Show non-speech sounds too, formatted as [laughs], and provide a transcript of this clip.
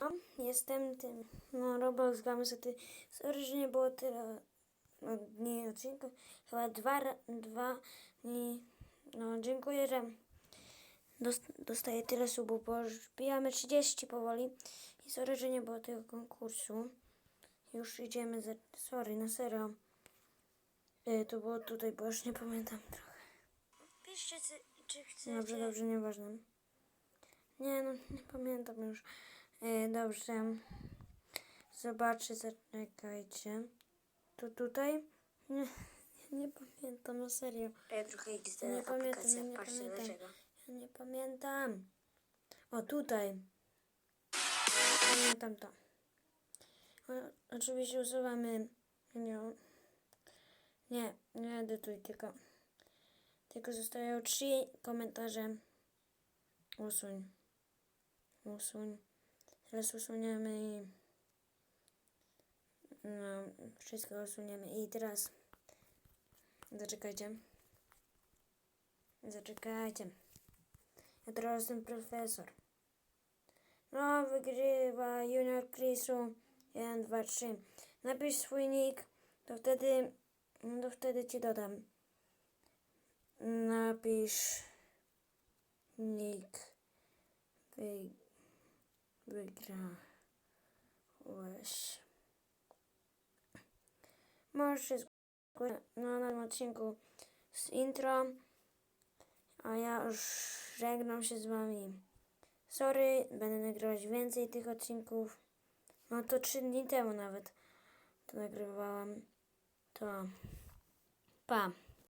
to jestem tym, no Roblox Gamesety. Sorry, że nie było tyle no, dni odcinków. Chyba dwa, dwa dni. No dziękuję, że dost, dostaję tyle subów, bo już bijamy 30 powoli. I sorry, że nie było tego konkursu. Już idziemy, za, sorry, na serio. Y, to było tutaj, bo już nie pamiętam trochę. Piszcie, czy chcecie. Dobrze, dobrze, nieważne. Nie no, nie pamiętam już. E, dobrze. Zobaczę, zaczekajcie. Tu tutaj? Nie, [laughs] nie pamiętam, no serio. Ja trochę XD Nie pamiętam, aplikacja, nie pamiętam. Ja nie pamiętam. O, tutaj. Pamiętam to. O, oczywiście usuwamy. Nie, nie, nie edytuj, tylko. Tylko zostają trzy komentarze. Usuń. Usuń. Teraz usuniemy i. No, wszystko usuniemy. I teraz. Zaczekajcie. Zaczekajcie. Ja teraz jestem profesor. No, wygrywa Junior Chrisu 1, 2, 3. Napisz swój nick, to wtedy, no to wtedy ci dodam. Napisz nick. Wy, wygrałeś. Możesz się zgłosić na nowym odcinku z intro. A ja już żegnam się z wami. Sorry, będę nagrywać więcej tych odcinków. No to trzy dni temu nawet to nagrywałam. To pa.